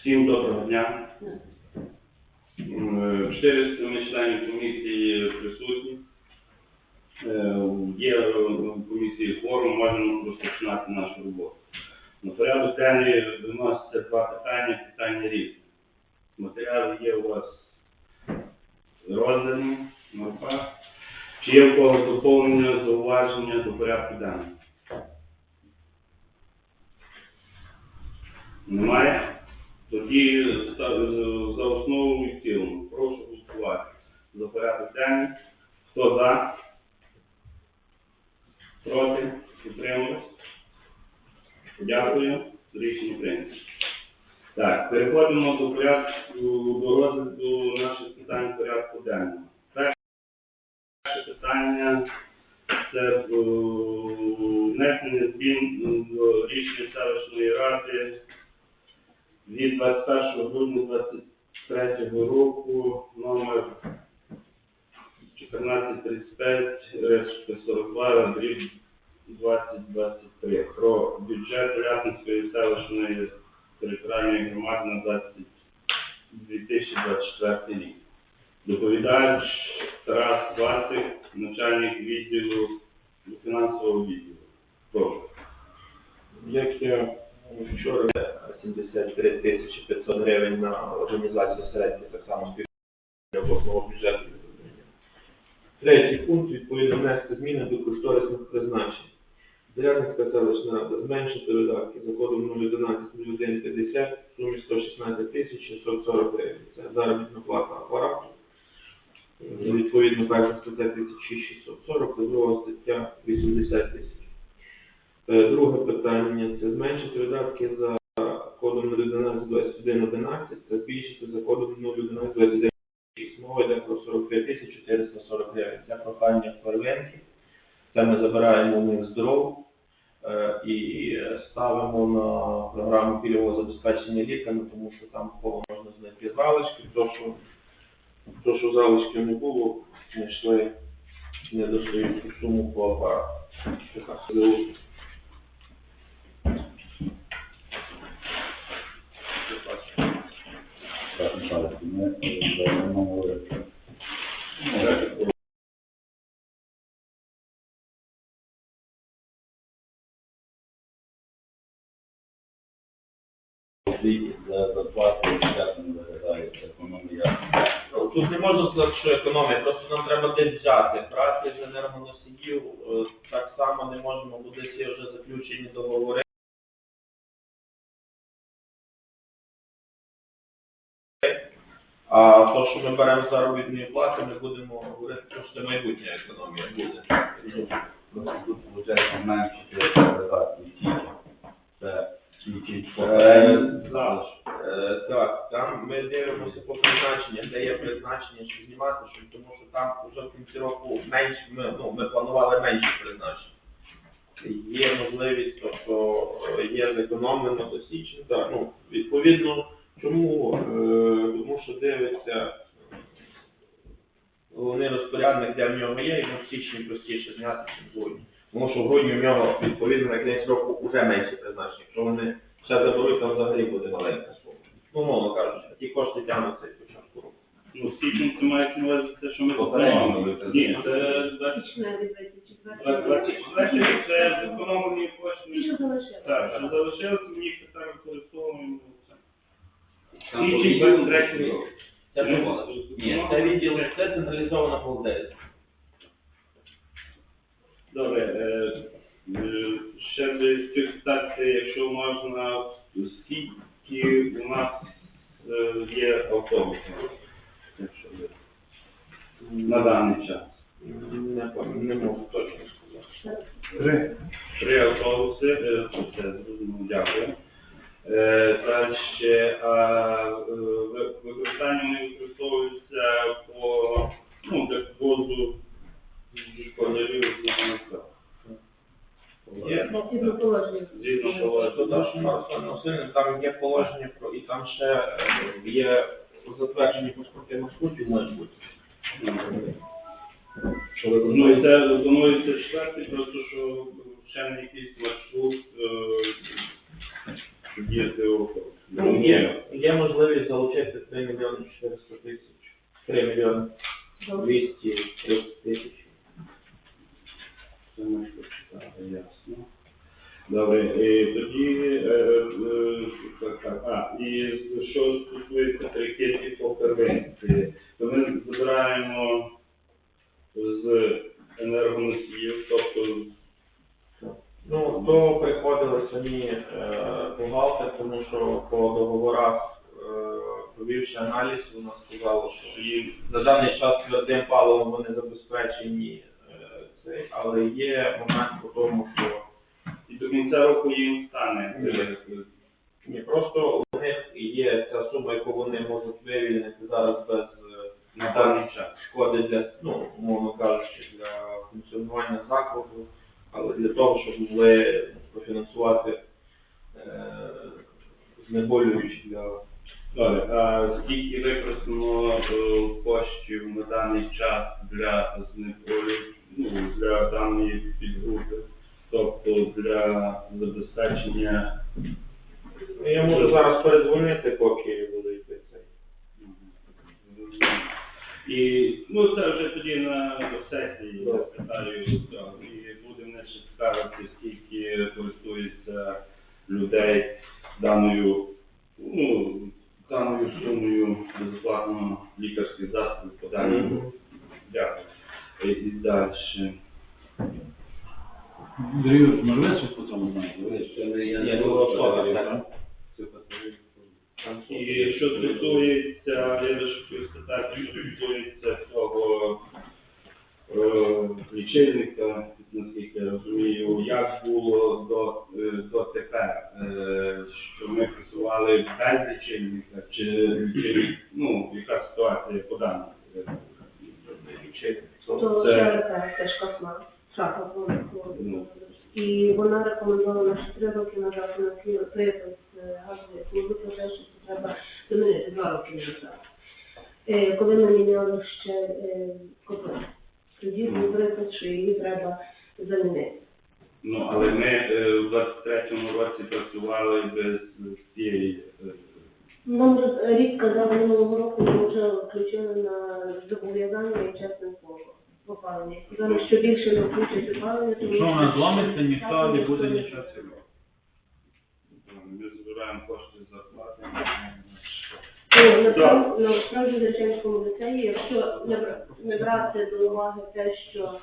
Всім доброго дня. М, Чотири членів комісії присутні. Е, Є в комісії форум, можемо розпочинати нашу роботу. На порядок денний виносяться два питання, питання різні. Матеріали є у вас роздані на руках. Чи є в когось доповнення, зауваження до порядку денного? Немає? Тоді за основу і цілому. Прошу голосувати. За порядок денний. Хто за? Проти? Утримались? Дякую. Рішення прийнято. Так, переходимо до порядку до розгляду наших питань порядку денного. Перше питання це е, внесення змін до рішення селищної ради від 21 грудня 2023 року номер 1435 решта 42 дріб 2023 про бюджет Рясинської селищної територіальної громади на 20 2024 рік. Доповідач Тарас Васик, начальник відділу фінансового відділу. Прошу. Як я вчора 73 тисячі 500 гривень на організацію середньої так само співфінансування обласного бюджету. Третій пункт відповідно внести зміни до кошторисних призначень. Зарядницька селищна рада зменшити видатки за кодом 011-0150 в сумі 116 тисяч 640 гривень. Це заробітна плата апарату. Відповідно, перша стаття 1640, а друга стаття 80 тисяч. Е, Друге питання це зменшити видатки за 011-2111 та збільшити за кодом 011-2111. Мова йде про 45 тисяч 440 гривень. Це прохання первинки. Це ми забираємо у них здоров е, і ставимо на програму пільгового забезпечення ліками, тому що там кого можна знайти залишки. То, що, то, що залишків не було, знайшли недостаючу суму по апарату. Така собі Так, Михайло, Тут не можна сказати, що економія, просто нам треба десь взяти. Брати з енергоносіїв е, так само не можемо, бо десь вже заключені договори. А то, що ми беремо з заробітної плати, ми будемо говорити, що це майбутня економія буде. Тут виходить менше видатки тільки. Це тільки Е, так. Е, там ми дивимося по призначенням, де є призначення, що знімати, що, тому що там вже в кінці року менше, ми, ну, ми планували менше призначень. Є можливість, тобто е, є зекономлено до січня, ну, відповідно, чому? Е, Тому що дивиться е, головний розпорядник, де в нього є, йому в січні простіше зняти, ніж в грудні. Тому що в грудні в нього відповідно на кінець року вже менше призначення. Якщо вони ще заберуть, там взагалі буде маленька сума. Ну, мовно кажучи, ті кошти тягнуться від початку року. Ну, січень це мається на увазі те, що ми Попередньо Ні, це 24 рік, це зекономлені кошти. Так, що залишилося, ми їх тепер використовуємо. Січень 23 рік. Це Ми не Ні, це відділ, це централізована бухгалтерія. Добре, е, е, ще статей, якщо можна, скільки у нас е, є автобусів? Якщо ви- На даний час. Не, пам- не можу точно сказати. Три. Три автобуси, е, це зрозуміло, дякую. Е, Далі, а е, ви- використання вони використовуються по, ну, для ввозу школярів з Луганська. Є, ну, Згідно положення. Тому що Руслан Васильович, там є положення про, і там ще е, є затверджені паспорти маршрутів, мають бути. Що ви Ну, і це планується четвертий, просто що ще на якийсь маршрут е, їздити автобус. Ну, є, є можливість залучити 3 мільйони 400 тисяч, 3 мільйони 230 тисяч. Це ми прочитали, ясно. Добре, і тоді, е, е, так, так, а, і що стосується перекидки по первинці, то ми забираємо з енергоносіїв, тобто Ну, то приходили самі е, бухгалтери, тому що по договорах, е, провівши аналіз, вона сказала, що їм на даний час твердим паливом вони забезпечені, е, цей, але є момент у тому, що і до кінця року їм стане. е, ні, просто у них є ця сума, яку вони можуть вивільнити зараз без На даний час. шкоди для, ну, умовно кажучи, для функціонування закладу, але для того, щоб могли профінансувати е, знеболюючі для Добре, а скільки використано е, коштів на даний час для знеболю, ну, для даної підгрупи, тобто для забезпечення Ну, Я можу зараз передзвонити, поки буде йти цей. І ну це вже тоді на сесії я Так. спитаю, так, і буде мене ще цікавити, скільки користується людей даною, ну, даною сумою безоплатно лікарських засобів по даній. Дякую. І, і далі. Андрію, можливо, по цьому знаєте? Ви ще не є Я не думаю, готові, що так? так. Це потрібно. І що стосується, я лише хотів спитати, що стосується цього е, лічильника, наскільки я розумію, як було до, е, до тепер, е, що ми працювали без лічильника, чи лічильник, ну, яка ситуація по даному? То Це- це теж косма, шафа Ну. І вона рекомендована ще три роки назад на припис е, газової служби про те, що це треба замінити два роки назад. Е, Коли ми міняли ще е, котел, тоді був припис, що її треба замінити. Ну, але ми е, у 23-му році працювали без цієї е, Нам же рік казали минулого року, ми вже включили на зобов'язання і чесне слово в опалення. Зараз що включать опалення, тому Якщо вона зламиться, ніхто не буде нічого цього. Ми збираємо кошти зарплати. Ну, насправді, насправді в ліцеї, якщо не, бра- не брати до уваги те, що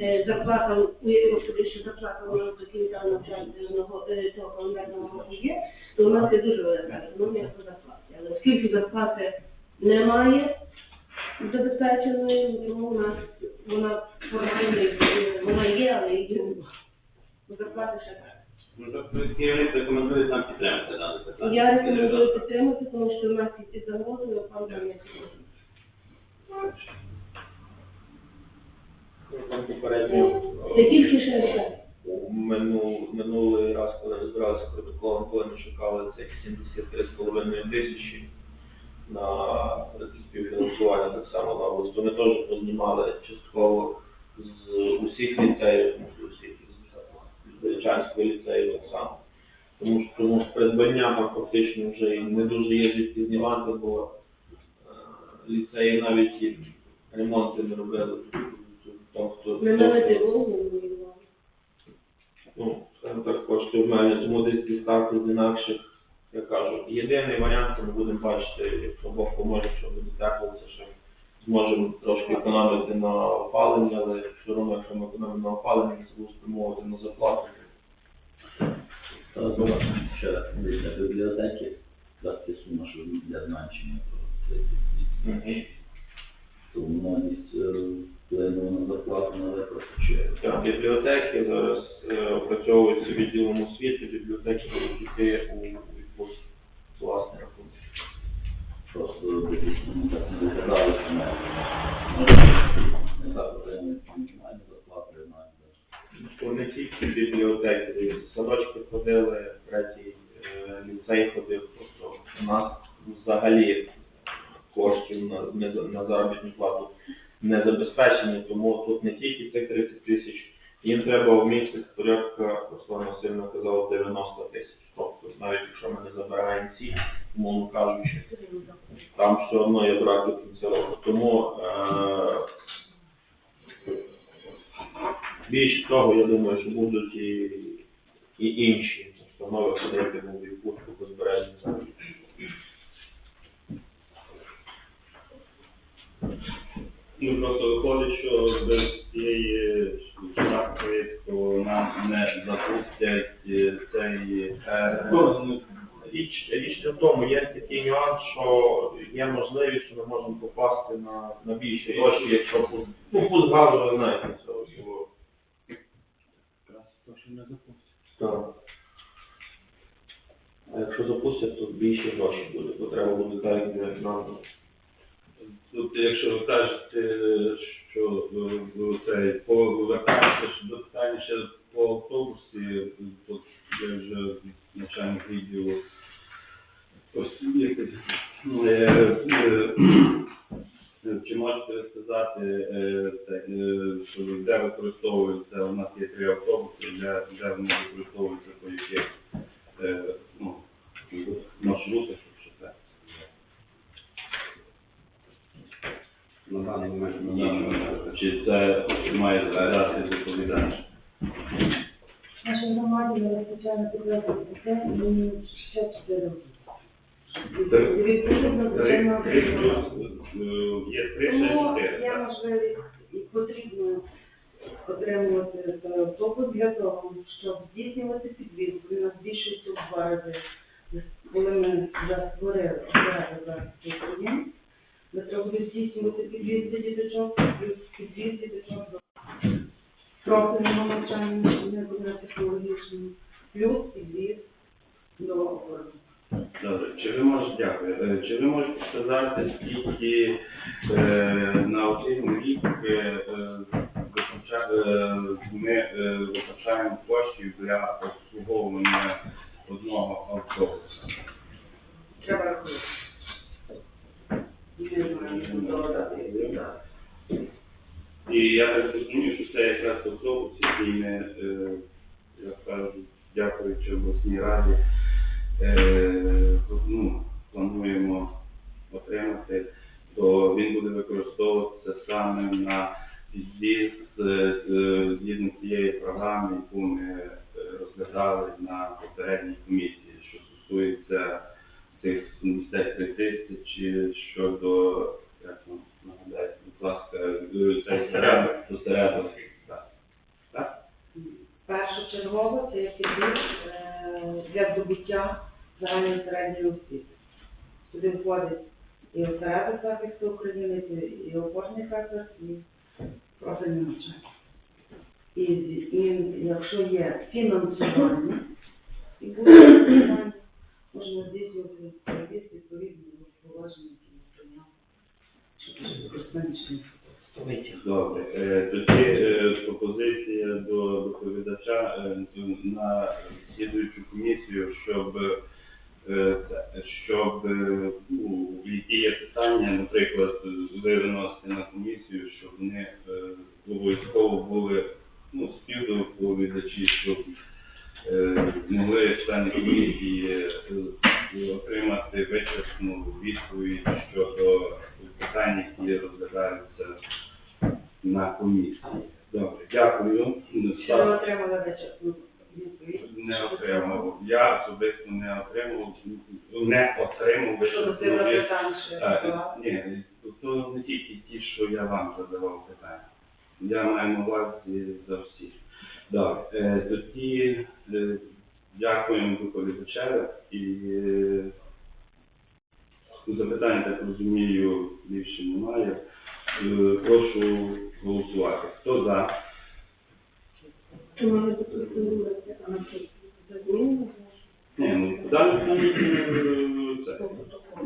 е, зарплата, уявимо собі, що зарплата у нас до кінця навчального е, цього календарного року є, то у нас є дуже велика економія по зарплаті. Але оскільки зарплати немає забезпеченої, тому у нас вона формально е, вона є, але її немає. Зарплати ще так. Ну, тобто керівник рекомендує нам підтримати дане питання. Я рекомендую підтримати, тому що в нас є ці під загрозою опалення. Там попередньо Не е, тільки ще це. мину- минулий раз, коли розбиралися протоколом, коли ми шукали цих 73,5 тисячі на співфінансування так само на область, то ми теж познімали частково з усіх ліцеїв, тому що усіх з Величанського ліцею так само. Тому що, тому що придбання фактично вже і не дуже є звідки знімати, бо е, ліцеї навіть і ремонти не робили. Тобто, не воювали. ну, скажімо так, кошти в мене, тому десь з інакших, я кажу, єдиний варіант, це ми будемо бачити, якщо Бог поможе, що буде тепло, це ще зможемо трошки економити на опаленні, але все одно, якщо ми економимо на опаленні, це буде спрямовувати на зарплату. Ще раз для бібліотеки, дати сума, що для зменшення про 30 тисяч. То воно е, вплинуло на зарплату на виплату чи Так, бібліотеки зараз е, опрацьовуються відділом освіти, бібліотеки будуть йти у з власний рахунок. просто ну, так не виглядало, що не мінімальну зарплату, приймають. Не тільки бібліотеки, садочки ходили, третій е, ліцей ходив, просто у нас взагалі коштів на, на заробітну плату не забезпечені, тому тут не тільки цих 30 тисяч, їм треба в місяць порядка, Руслан Васильовна казав, 90 тисяч. Тобто навіть якщо ми не забираємо ці, умовно кажучи, там все одно є брак до кінця року. Тому е, більше того, я думаю, що будуть і, і інші установи на відпустку по збереженню землі. Ну, просто виходить, що без цієї шляхи, то нам не запустять е, цей е, Річ, річ в тому, є такий нюанс, що є можливість, що ми можемо попасти на, на більші гроші, якщо пу- ну, пуст газу, ви знаєте, це ось його. Так. А якщо запустять, то більше грошей буде, бо треба буде так, як нам. Тобто, якщо ви кажете, що е, ви цей повертаєтеся до питання ще по автобусі, то я вже начальник відділу освіти. Е, е, Чи можете сказати, е, це, де використовуються, у нас є три автобуси, де вони використовуються по яких е, ну, маршрутах, що це? На даний момент, на даний момент. Чи це має сказати доповідач? Наша громаді не вистачає підлеглих дітей і ще чотири роки. Три- Відповідно, Три, звичайно, три плюс, е, є три, ще тому чотири. є так? можливість і потрібно отримувати цей автобус для того, щоб здійснювати підвізку. Він у нас збільшується в два рази. Коли ми вже створили окремо захисту України, треба буде здійснювати підвізку діточок, плюс підвіз діточок до профільного навчання, технологічному, плюс підвіз до. Добре, чи ви можете, дякую, Е, чи ви можете сказати, скільки е, на один рік е, е, е, ми е, витрачаємо коштів для обслуговування одного автобуса? Треба рахувати. Не знаю, що додати. І я так розумію, що це якраз автобус, який ми, е, як кажуть, дякуючи обласній раді, е, ну, плануємо отримати, то він буде використовуватися саме на підвіз е, е, згідно цієї програми, яку ми е, розглядали на попередній комісії, що стосується цих 73 тисячі щодо, як вам нагадайте, будь ласка, е, цей середок, до середок. Так. Так? Першочергово це є підвіз е, для здобуття загальної середньої освіти. Сюди входить і осередок захисту України, і- і опорний заклад, і профільне навчання. І, і якщо є фінансування, і буде фінансування, можна здійснювати підвіз відповідно до положення, які ми прийняли. Щоб використання Добре. Е, Тоді е, пропозиція до доповідача е, на слідуючу комісію, щоб щоб ну, які є питання, наприклад, ви виносите на комісію, щоб вони обов'язково були ну, співдоповідачі, щоб е, могли члени комісії е, отримати вичерпну відповідь щодо питань, які розглядаються на комісії. Добре, дякую. Що ви отримали вичерпну відповідь? Не отримав. Я особисто не отримав, не отримав Щодо вичерпну цих відповідь. питань, що я Е? Ні, то не тільки ті, що я вам задавав питання. Я маю на увазі за всіх. Добре, е, тоді е, дякуємо доповідачеві і е, запитань, так розумію, більше немає. Е, Прошу голосувати. Хто за? Ні, ну далі там е, це.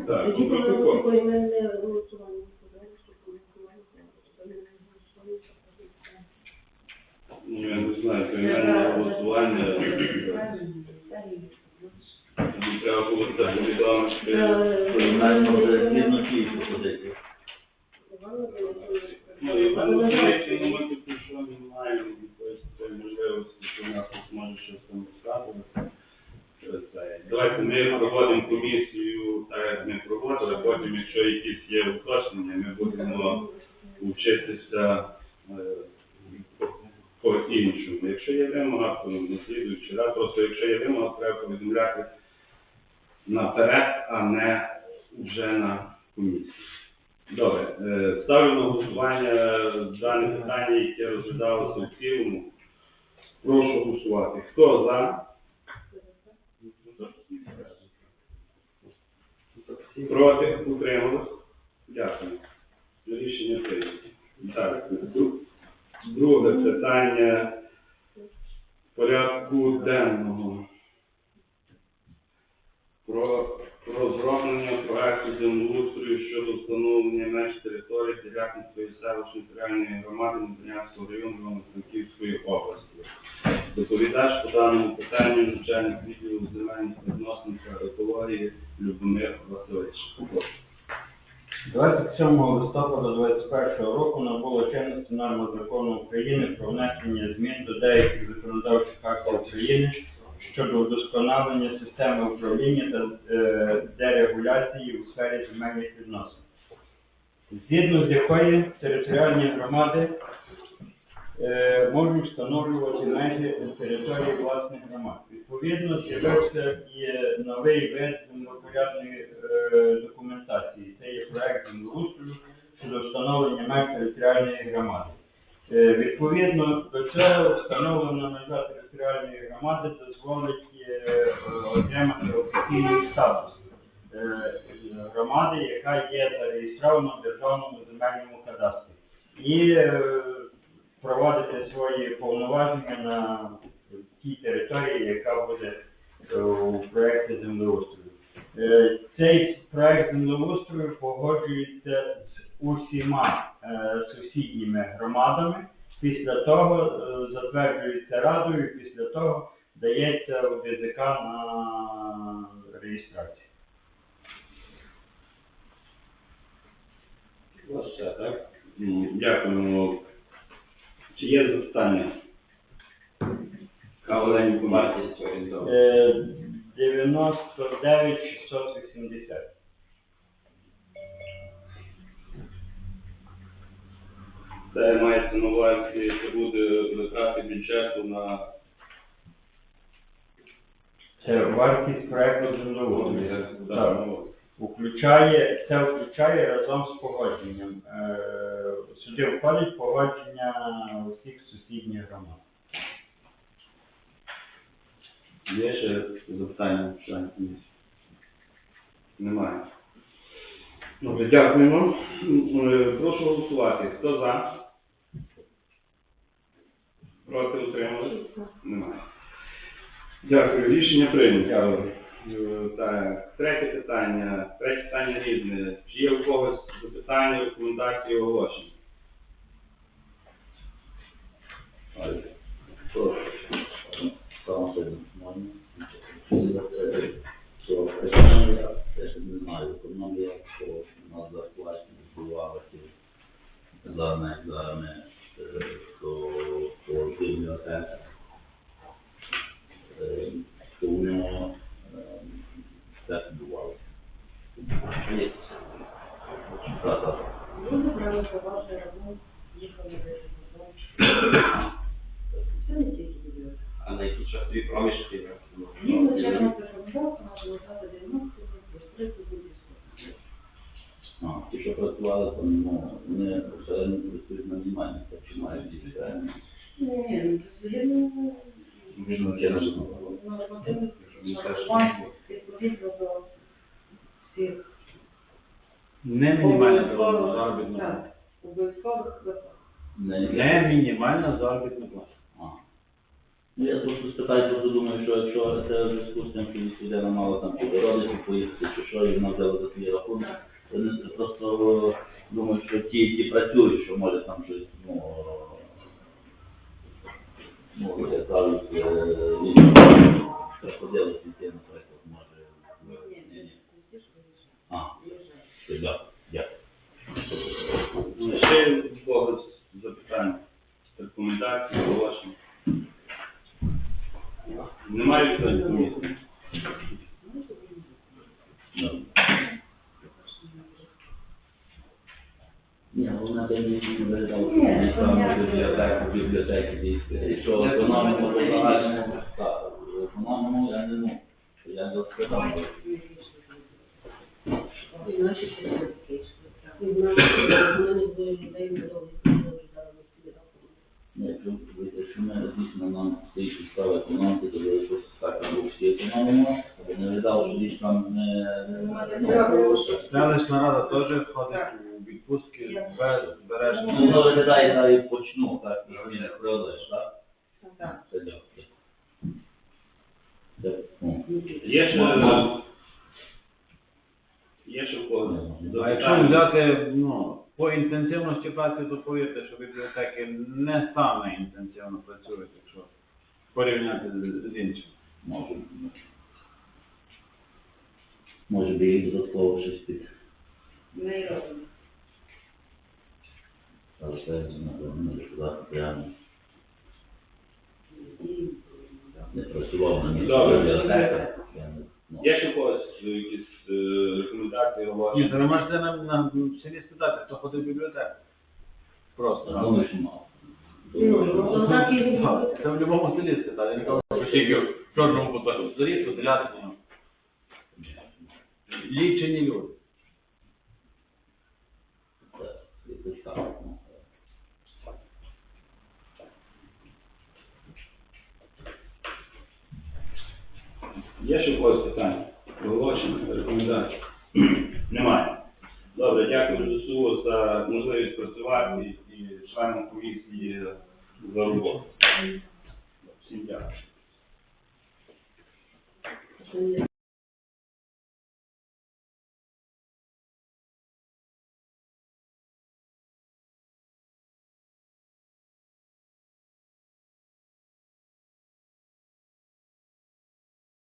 Так, протокол. поіменне голосування подали, що голосування треба, то поіменне голосування, Ну, я не знаю, кримінальне голосування. Треба було так повідомити. Приймаємо вже згідно тієї пропозиції. Ну, і в тому ми тут що не маємо якоїсь такої можливості, що у нас тут може щось там розказувати. Що це? адміністратора, потім, якщо якісь є уточнення, ми будемо вчитися е, по- по-іншому. Якщо є вимога, то на слідуючий раз, просто якщо є вимога, треба повідомляти наперед, а не вже на комісії. Добре, е, ставлю на голосування дане питання, яке розглядалося в цілому. Прошу голосувати. Хто за? Проти? Утримались? Дякую. Рішення прийнято. Так, друге питання порядку денного. Про розроблення проекту землеустрою щодо встановлення меж території Ділятинської селищної територіальної громади Надвірнянського району Івано-Франківської області. Доповідач по даному питанню начальник відділу земельних відносин та екології Любомир Васильович. 27 листопада 2021 року набуло чинності норма закону України про внесення змін до деяких законодавчих актів України щодо удосконалення системи управління та е, дерегуляції у сфері земельних відносин. Згідно з якої територіальні громади е, можуть встановлювати межі території власних громад. Відповідно, з'явився і новий вид землепорядної е, документації. Це є проект землеустрою щодо встановлення меж територіальної громади. Відповідно до цього встановлена межа територіальної громади дозволить е, отримати офіційний статус е, громади, яка є зареєстрована в державному земельному кадастрі. І е, проводити свої повноваження на тій території, яка буде у проєкті землеустрою. Цей проект землеустрою погоджується з усіма сусідніми громадами. Після того затверджується радою, після того дається у ДЗК на реєстрацію. Ще, так? М, Дякуємо. Чи є запитання? Каваленьку вартість орієнтовно. Е, 99 680. Це мається на увазі, це буде витрати бюджету на Це вартість проекту землеустрою. Так, ну, Включає, це включає разом з погодженням. Е, Сюди входить погодження усіх сусідніх громад. Є ще запитання? комісії? Немає. Добре, дякуємо. Е, Прошу голосувати. Хто за? Проти утримали? Немає. Дякую. Рішення прийнято. Так, третє питання. Третє питання різне. Чи є у когось запитання, рекомендації, оголошення? Я ще не знаю, економія, що у все додому. Це не тільки бібліотека. А на які часові проміжки? Їм начальник законодавства треба 90 плюс 30 буде А, ті, що працювали, то ну, вони середньо працюють на знімання, так чи мають діти реально. Ні, ні, Я не знаю. нормативних нарахувань відповідно до всіх Не мінімальна обов'язкових- заробітна плата. так, обов'язкових виплат. Не, мінімальна заробітна плата. А. Ну, я просто спитаю, просто думаю, що якщо це в зв'язку з тим, що людина мала там чи до родичів поїхати, чи що, і вона взяла за свій рахунок, то не просто думаю, що ті, ті працюють, що може там щось, ну, як кажуть, е, інші приходили ті, наприклад, може, ні, ні. А, то дякую, Ще когось запитання, рекомендації, оголошення? Немає членів комісії? Ну, Ні, головне це не виглядало, Ні, що там я- бібліотеки, дійсно. Якщо економимо, то загальному, так, економимо, я не ну, я. І. І не було людей не на Ні, якщо, ми дійсно нам стоїть підстава економити, то ви щось так або всі економимо, або не видало, що дійсно там не... ну, Селищна рада теж входить у відпустки без Ну, збереження. воно виглядає навіть почну, так, і не прилиш, так? Так. Це дякую. Це, ну, Є ще, Можна. є ще в когось А якщо взяти ну, по інтенсивності праці, то повірте, що бібліотеки не саме інтенсивно працюють, якщо порівняти з, з іншим. може, може би і додатково щось під, Не робимо. але це, напевно, не сказати прямо. Не працював на місці Добре. Я ну, Є ще когось якісь е, рекомендації Ні, то ви можете на, на селі спитати, хто ходить в бібліотеку. Просто. Я думаю, що мало. Ну, ну, так і не Так. Це в будь-якому селі спитати, я не кажу, що тільки в чорному куточку. Зорі, тут телятину. Лічені люди.